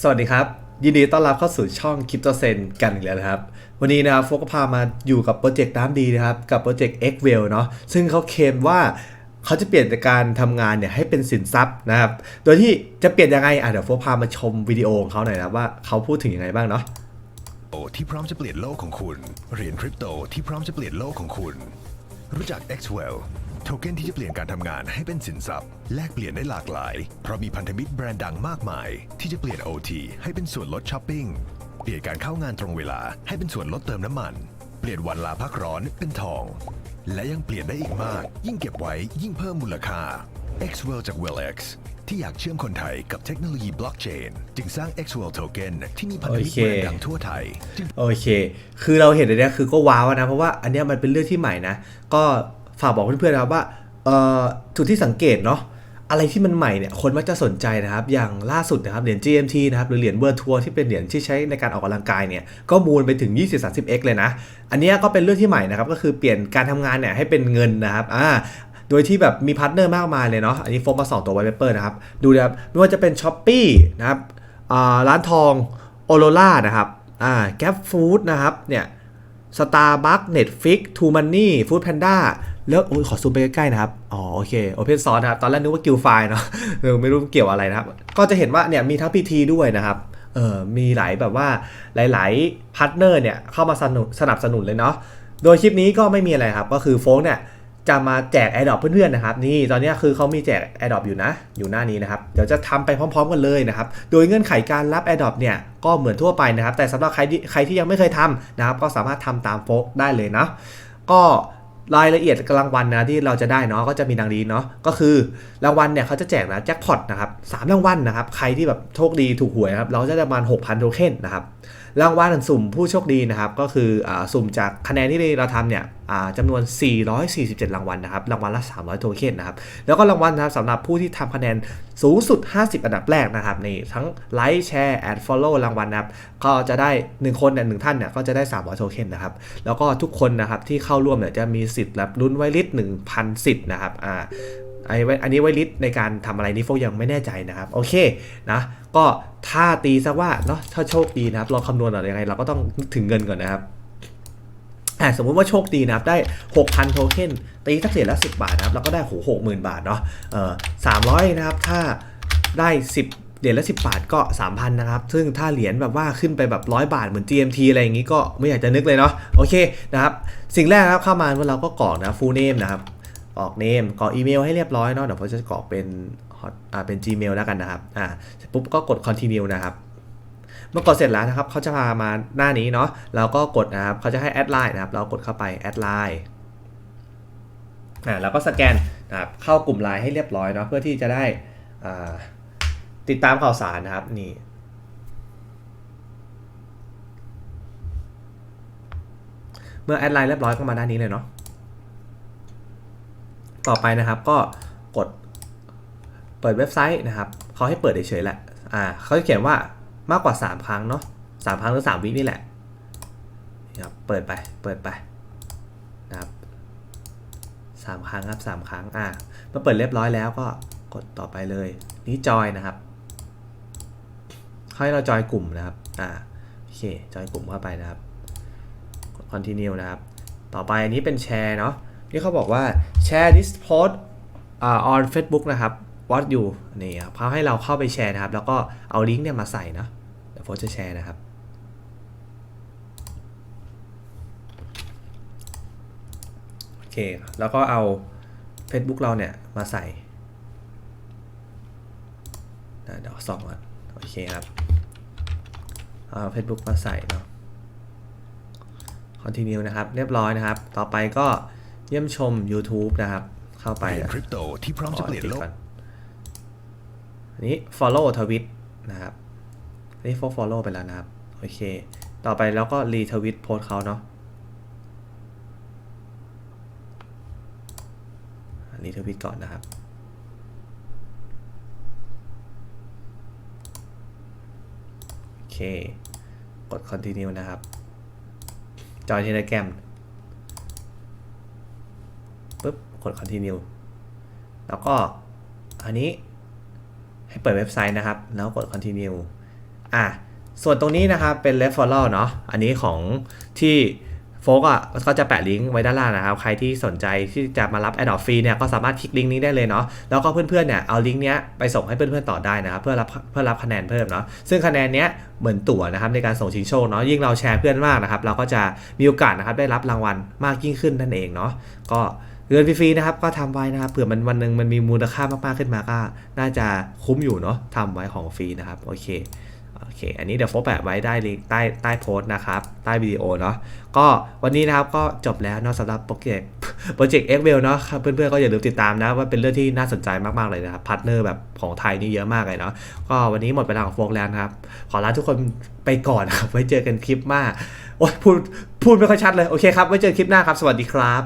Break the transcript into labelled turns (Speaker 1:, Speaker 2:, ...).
Speaker 1: สวัสดีครับ ยินดีต้อนรับเข้าสู่ช่องคริปโตเซนกันอีกแล้วนะครับ วันนี้นะครับโฟก็พามาอยู่กับโปรเจกต์น้ำดีนะครับ กับโปรเจกต์ x w e l l เนาะซึ่งเขาเคลมว่าเขาจะเปลี่ยนจากการทำงานเนี่ยให้เป็นสินทรัพย์นะครับ โดยที่จะเปลี่ยนยังไงอะเดี๋ยวโฟกพามาชมวิดีโอของเขาหน่อยนะว่าเขาพูดถึงยังไงบ้างเนาะ
Speaker 2: โอที่พร้อมจะเปลี่ยนโลกของคุณเหรียญคริปโตที่พร้อมจะเปลี่ยนโลกของคุณ รู้จัก Xwell โทเก้นที่จะเปลี่ยนการทำงานให้เป็นสินทรัพย์ แลกเปลี่ยนได้หลากหลาย เพราะมีพันธมิตรแบรนด์ดังมากมาย ที่จะเปลี่ยน OT ให้เป็นส่วนลดช้อปปิ้ง เปลี่ยนการเข้างานตรงเวลาให้เป็นส่วนลดเติมน้ำมัน เปลี่ยนวันลาพักร้อนเป็นทอง และยังเปลี่ยนได้อีกมาก ยิ่งเก็บไว้ยิ่งเพิ่มมูลค่า Xwell จาก WellX ที่อยากเชื่อมคนไทยกับเทคโนโลยีบล็อกเชนจึงสร้าง Xwell Token ที่มีพันธมิตร
Speaker 1: โอเค
Speaker 2: แบรนด์ดังทั่วไทยจึง
Speaker 1: โอเค คือเราเห็นอันเนี้ยคือก็ว้าวนะ เพราะว่าอันเนี้ยมันเป็นเรื่องที่ใหม่นะ ก็ ฝากบอกเพื่อนๆนะครับว่าจุดที่สังเกตเนาะอะไรที่มันใหม่เนี่ยคนมักจะสนใจนะครับ อย่างล่าสุดนะครับเหรียญ GMT นะครับหรือเหรียญเ r อร์ทัวที่เป็นเหรียญที่ใช้ในการออกกำลังกายเนี่ยก็มูลไปถึง 20-30x เลยนะ อันนี้ก็เป็นเรื่องที่ใหม่นะครับก็คือเปลี่ยนการทำงานเนี่ยให้เป็นเงินนะครับอ่าโดยที่แบบมีพาร์ทเนอร์มากมายเลยเนาะอันนี้โฟมมาสองตัวไวเปอร์นะครับ ดูนะครับไม่ว่าจะเป็น s h อ p e e นะครับร้านทองโอโรล่านะครับอ่าแก p ฟู้ดนะครับเนี่ยสตาร์บัคเน็ตฟิกทูมันนี่ฟู้ดแพนด้า แล้วโอ้ยขอซูมไปใกล้ๆนะครับ อ๋อโอเคโอเพนซอร์นะครับ ตอนแรกนึกว่ากิลไฟเนาะไม่รู้เกี่ยวอะไรนะครับ ก็จะเห็นว่าเนี่ยมีทั้ง PT ด้วยนะครับเออมีหลายแบบว่าหลายๆพาร์ทเนอร์เนี่ยเข้ามาสนุสนับสนุนเลยเนาะ โดยคลิปนี้ก็ไม่มีอะไรครับ ก็คือโฟกเนี่ยจะมาแจก a อ r d r o p เพื่อนๆนะครับ นี่ตอนนี้คือเขามีแจก a อ r d r o p อยู่นะ อยู่หน้านี้นะครับ เดี๋ยวจะทำไปพร้อม ๆ กันเลยนะครับ โดยเงื่อนไขการรับ a อ r d r o p เนี่ยก็เหมือนทั่วไปนะครับ แต่สำหรับใครที่ใครที่ยังไม่เคยทำนะครับ ก็สามารถทำตามโฟกได้เลยนะก็ รายละเอียดรางวัลนะที่เราจะได้เนาะก็จะมีดังนี้เนาะก็คือรางวัลเนี่ยเขาจะแจกนะแจ็คพอตนะครับสามรางวัลนะครับใครที่แบบโชคดีถูกหวยนะครับเราจะได้ประมาณ 6,000 โทเค็นนะครับรางวัลสุ่มผู้โชคดีนะครับก็คืออสุ่มจากคะแนนที่เราทำเนี่ยจำนวน 447 รางวัลนะครับ รางวัลละ 300 โทเค็นนะครับ แล้วก็รางวัลนะครับสำหรับผู้ที่ทำคะแนนสูงสุด 50 อันดับแรกนะครับนี่ทั้งไลค์แชร์แอดฟอลโล่รางวัลนะครับ ก็จะได้ 1 คนเนี่ยหนึ่งท่านเนี่ยก็จะได้ 300 โทเค็นนะครับ แล้วก็ทุกคนนะครับที่เข้าร่วมเนี่ยจะมีสิทธิ์รับลุ้นไวลิส1,000 สิทธิ์นะครับอ่าไอ้อันนี้ไวลิสในการทำอะไรนี่โฟกยังไม่แน่ใจนะครับ โอเคนะก็ถ้าตีซะว่าเนาะถ้าโชคดีนะครับลองคำนวณหน่อยยังไง เราก็ต้องถึงเงินก่อนนะครับ สมมุติว่าโชคดีนะครับได้ 6,000 โทเค็นตีสักเหรียญละ 10 บาทนะครับเราก็ได้โห60,000บาทเนาะเออ300นะครับถ้าได้ 10เหรียญละ10 บาทก็ 3,000 นะครับ ซึ่งถ้าเหรียญแบบว่าขึ้นไปแบบ 100 บาทเหมือน GMT อะไรอย่างงี้ก็ไม่อยากจะนึกเลยเนาะโอเคนะครับ สิ่งแรกนะครับเข้ามาเราก็กรอกนะ full name นะครับกรอก name กรอกอีเมลให้เรียบร้อยเนาะเดี๋ยวผมจะกรอกเป็น hot อ่าเป็น Gmail แล้วกันนะครับอ่าเสร็จปุ๊บก็กด continue นะครับ เมื่อกดเสร็จแล้วนะครับเขาจะพามาหน้านี้เนาะเราก็กดนะครับเขาจะให้แอดไลน์นะครับ เรากดเข้าไปแอดไลน์อ่าแล้วก็สแกนนะครับเข้ากลุ่มไลน์ให้เรียบร้อยเนาะเพื่อที่จะได้ติดตามข่าวสารนะครับนี่เมื่อแอดไลน์เรียบร้อยก็มาด้านนี้เลยเนาะ ต่อไปนะครับก็กดเปิดเว็บไซต์นะครับเขาให้เปิดเฉยๆแหละ อ่าเขาจะเขียนว่า มากกว่า 3 ครั้งเนาะสามครั้งหรือ3วินี่แหละนี่ครับเปิดไปเปิดไปนะครับสามครั้งครับสามครั้งอ่าเมื่อเปิดเรียบร้อยแล้วก็กดต่อไปเลยนี่จอยนะครับให้เราจอยกลุ่มนะครับอ่าโอเคจอยกลุ่มเข้าไปนะครับกด continue นะครับ ต่อไปอันนี้เป็นแชร์เนาะที่เขาบอกว่าแชร์ this post อ่า on Facebook นะครับ what you นี่ครับเขาให้เราเข้าไปแชร์นะครับ แล้วก็เอาลิงก์เนี่ยมาใส่เนาะเดี๋ยวโฟสจะแชร์นะครับ โอเค แล้วก็เอา Facebook เราเนี่ยมาใส่นะเดี๋ยวส่องก่อนโอเคครับเอา Facebook มาใส่เนาะ continue นะครับ เรียบร้อยนะครับ ต่อไปก็เยี่ยมชม YouTube นะครับ เข้าไป
Speaker 2: เหรียญ
Speaker 1: นะ
Speaker 2: คริปโตที่พร้อมจะเปลี่ยนโลก
Speaker 1: อั นี้ follow ทวิตนะครับนนี้ follow follow ไปแล้วนะครับ โอเค ต่อไปแล้วก็รีทวิตโพสเขาเนาะรีทวิตก่อนนะครับโอเค กด continue นะครับ จอย Telegram ปุ๊บ กด continue แล้วก็อันนี้ ให้เปิดเว็บไซต์นะครับ แล้วกด continue อะส่วนตรงนี้นะครับเป็น referral เนาะอันนี้ของที่โฟกอะก็จะแปะลิงก์ไว้ด้านล่างนะครับ ใครที่สนใจที่จะมารับ a d o p ฟรีเนี่ยก็สามารถคลิกลิงก์นี้ได้เลยเนาะแล้วก็เพื่อนๆเนี่ยเอาลิงก์เนี้ยไปส่งให้เพื่อนๆต่อได้นะครับ เพื่อรับเพื่อรับคะแนนเพิ่มเนาะซึ่งคะแนนเนี้ยเหมือนตั๋วนะครับในการส่งชิงโชคเนาะยิ่งเราแชร์เพื่อนมากนะครับ เราก็จะมีโอกาสนะครับได้รับรางวัลมากยิ่งขึ้นนั่นเองเนาะก็ เงินฟรีๆนะครับก็ทำไว้นะครับเผื่อมันวันหนึ่งมันมีมูลค่ามากๆขึ้นมาก็น่าจะคุ้มอยู่เนาะทำไว้ของฟรีนะครับโอเคโอเค อันนี้เดี๋ยวโฟกแปะไว้ได้ลิงก์ใต้ใต้โพสต์นะครับ ใต้วิดีโอเนาะ ก็วันนี้นะครับก็จบแล้วเนาะสำหรับโปรเจกต์โปรเจกต์เอ็กเวลเนาะเพื่อนๆก็อย่าลืมติดตามนะว่าเป็นเรื่องที่น่าสนใจมากๆเลยนะครับพาร์ทเนอร์แบบของไทยนี่เยอะมากเลยเนาะ ก็วันนี้หมดเวลาของโฟกแล้วนะครับ ขอลาทุกคนไปก่อนครับ ไว้เจอกันคลิปหน้า โอ้ยพูดพูดไม่ค่อยชัดเลย โอเคครับ ไว้เจอคลิปหน้าครับ สวัสดีครับ